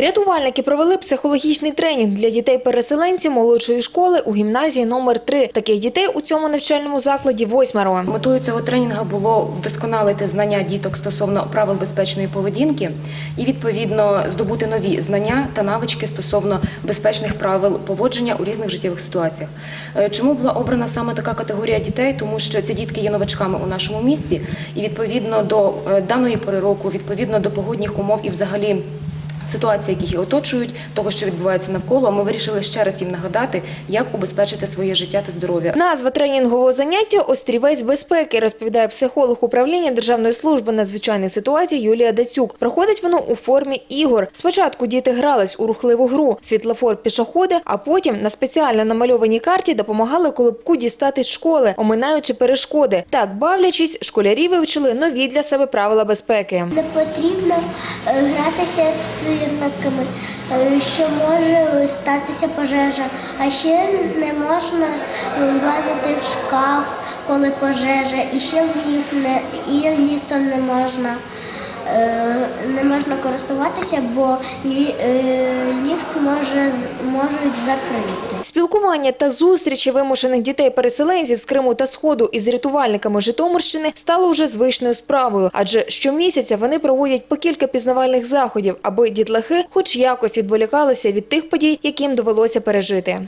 Рятувальники провели психологічний тренінг для дітей-переселенців молодшої школи у гімназії номер 3 Таких дітей у цьому навчальному закладі восьмеро. Метою цього тренінгу було вдосконалити знання діток стосовно правил безпечної поведінки і відповідно здобути нові знання та навички стосовно безпечних правил поводження у різних життєвих ситуаціях. Е, Чому була обрана саме така категорія дітей? Тому що ці дітки є новачками у нашому місті, і відповідно до е, даної пори року, відповідно до погодних умов і взагалі. Ситуації, які їх оточують, того, що відбувається навколо, ми вирішили ще раз їм нагадати, як убезпечити своє життя та здоров'я. Назва тренінгового заняття «Острівець безпеки», розповідає психолог управління Державної служби надзвичайних ситуацій Юлія Дацюк. Проходить воно у формі ігор. Спочатку діти грались у рухливу гру «Світлофор пішоходи», а потім на спеціально намальованій карті допомагали колобку дістати з школи, оминаючи перешкоди. Так, бавлячись, школярі вивчили нові для себе правила безпеки. Не потрібно е, гратися з сирниками, е, що може статися пожежа. А ще не можна влазити в шкаф, коли пожежа, і ще в ліс не і лісом не можна. Е, Не можна користуватися, бо е, ліфт може можуть закрити. Спілкування та зустрічі вимушених дітей-переселенців з Криму та Сходу із рятувальниками Житомирщини стало вже звичною справою, адже щомісяця вони проводять по кілька пізнавальних заходів, аби дітлахи хоч якось відволікалися від тих подій, яким довелося пережити.